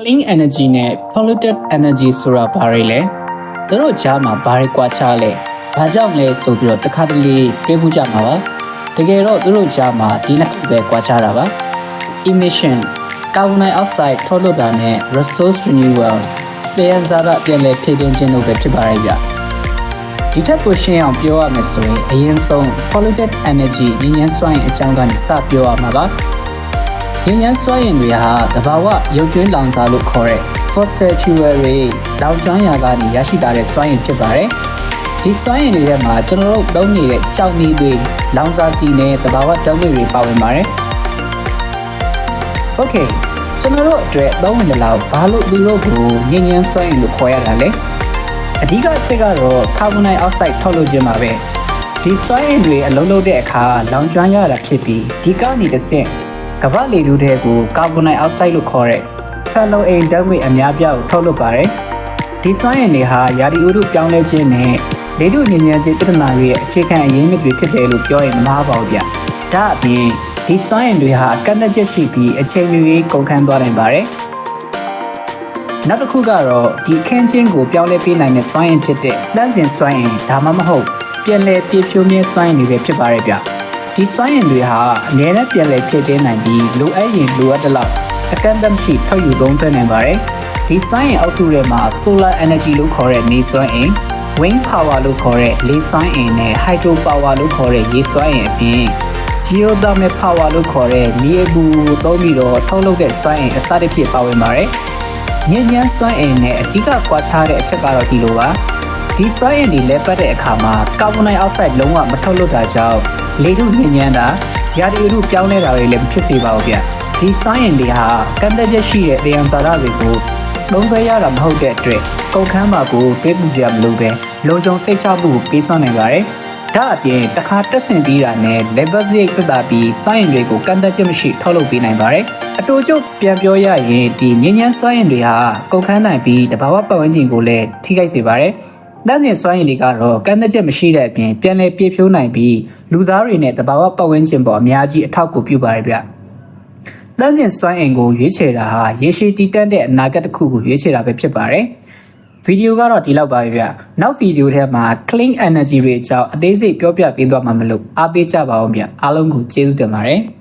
clean energy နဲ့ polluted energy ဆိုတာဘာတွေလဲသူတို့ကြားမှာဘာတွေကွာခြားလဲဘာကြောင့်လဲဆိုပြီးတော့တစ်ခါတလေတွေးမှုကြမှာပါတကယ်တော့သူတို့ကြားမှာဒီနှစ်ခုပဲကွာခြားတာပါ emission carbon dioxide ထုတ်လွှတ်တာနဲ့ resource renewal တရားစားရပြန်လည်ဖြည့်တင်းခြင်းတို့ပဲဖြစ်ပါရဲ့ဗျဒီထက်ပိုရှင်းအောင်ပြောရမယ်ဆိုရင်အရင်ဆုံး polluted energy ဉာဏ်ဉာဏ်စွမ်းအင်အကြောင်းကနေစပြောရမှာပါ ရင်းရစွမ်းအင်တွေဟာတဘာဝရုပ်ကျွင်းလောင်စာလို့ခေါ်တဲ့ fossil fuel တွေလောင်ကျွမ်းရာကနေရရှိတာတဲ့စွမ်းအင်ဖြစ်ပါတယ်။ဒီစွမ်းအင်တွေထဲမှာကျွန်တော်တို့သုံးနေတဲ့ကြောက်နေတွေလောင်စာဆီနဲ့တဘာဝဓာတ်ငွေတွေပါဝင်ပါတယ်။ Okay ကျွန်တော်တို့အတွက်သုံးဝင်တဲ့လောက်ဘာလို့သူတို့ကိုညဉ့်ညမ်းစွမ်းအင်လို့ခေါ်ရတာလဲ။အဓိကအချက်ကတော့ကာဗွန်ဒိုင်အောက်ဆိုက်ထုတ်လွှတ်ခြင်းပါပဲ။ဒီစွမ်းအင်တွေအလုံးလုံးတဲ့အခါလောင်ကျွမ်းရတာဖြစ်ပြီးဒီကနေတစ်ဆင့် ကမ္ဘာလေထုထဲကိုကာဗွန်ဒိုင်အောက်ဆိုက်လို့ခေါ်တဲ့ဖက်လုံအိမ်ဓာတ်ငွေအများပြားကိုထုတ်လွှတ်ပါတယ်။ဒီစွမ်းအင်တွေဟာရာသီဥတုပြောင်းလဲခြင်းနဲ့လေထုညဉ့်ဉန်းစေပြဿနာတွေရဲ့အခြေခံအရင်းမြစ်တွေဖြစ်တယ်လို့ပြောရင်မမှားပါဘူးဗျ။ဒါအပြင်ဒီစွမ်းအင်တွေဟာကန့်သတ်ချက်ရှိပြီးအချိန်မီကုန်ခန်းသွားနိုင်ပါတယ်။နောက်တစ်ခုကတော့ဒီခင်းချင်းကိုပြောင်းလဲပေးနိုင်တဲ့စွမ်းအင်ဖြစ်တဲ့တန်းစင်စွမ်းအင်ဒါမှမဟုတ်ပြန်လည်ပြည့်ဖြိုးမြဲစွမ်းအင်တွေပဲဖြစ်ပါတယ်ဗျ။ ဒီစွမ်းအင်တွေဟာအများနဲ့ပြန်လည်ဖြစ်တင်းနိုင်ပြီးလိုအပ်ရင်လိုအပ်တဲ့လောက်အကန့်အသတ်မရှိထုတ်ယူသုံးစွဲနိုင်ပါတယ်။ဒီစွမ်းအင်အောက်စုထဲမှာ solar energy လို့ခေါ်တဲ့နေစွမ်းအင် wind power လို့ခေါ်တဲ့လေစွမ်းအင်နဲ့ hydro power လို့ခေါ်တဲ့ရေစွမ်းအင်အပြင် geothermal power လို့ခေါ်တဲ့မြေအပူကိုသုံးပြီးတော့ထုတ်လုပ်တဲ့စွမ်းအင်အစတစ်ဖြစ်ပါဝင်ပါတယ်။ညဉ့်ညမ်းစွမ်းအင်နဲ့အဓိကကွာခြားတဲ့အချက်ကတော့ဒီလိုပါဒီစွမ်းအင်တွေလဲပတ်တဲ့အခါမှာကာဗွန်ဒိုင်အောက်ဆိုက်လုံးဝမထုတ်လွှတ်တာကြောင့် လေထုညဉ့်ညမ်းတာရာသီဥတုပြောင်းလဲတာတွေလည်းမဖြစ်စေပါဘူးဗျဒီစွမ်းအင်တွေဟာကန့်သက်ချက်ရှိတဲ့ဒေယံစာရတွေကိုလုံးဆွဲရတာမဟုတ်တဲ့အတွက်ကုန်ခန်းပါကိုတွေးပူစရာမလိုပဲလုံခြုံစိတ်ချမှုကိုပေးစွမ်းနိုင်ပါတယ်ဒါအပြင်တစ်ခါတက်ဆင်ပြီးတာနဲ့ level 6တက်တာပြီးစွမ်းအင်တွေကိုကန့်သက်ချက်မရှိထုတ်လုပ်ပေးနိုင်ပါတယ်အတူချုပ်ပြန်ပြောရရင်ဒီငញ្ញမ်းစွမ်းအင်တွေဟာကုန်ခန်းနိုင်ပြီးတဘာဝပတ်ဝန်းကျင်ကိုလည်းထိခိုက်စေပါတယ် တန်းစင်စွမ်းရည်တွေကတော့ကန့်သက်ချက်မရှိတဲ့အပြင်ပြန်လည်ပြည့်ဖြိုးနိုင်ပြီးလူသားတွေနဲ့တဘာဝပတ်ဝန်းကျင်ပေါ်အများကြီးအထောက်အကူပြုပါတယ်ဗျ။တန်းစင်စွမ်းအင်ကိုရွေးချယ်တာဟာရေရှည်တည်တတ်တဲ့အနာဂတ်တစ်ခုကိုရွေးချယ်တာပဲဖြစ်ပါတယ်။ဗီဒီယိုကတော့ဒီလောက်ပါပဲဗျ။နောက်ဗီဒီယိုထဲမှာ clean energy တွေအကြောင်းအသေးစိတ်ပြောပြပေးသွားမှာမလို့အားပေးကြပါဦးဗျ။အားလုံးကိုကျေးဇူးတင်ပါတယ်။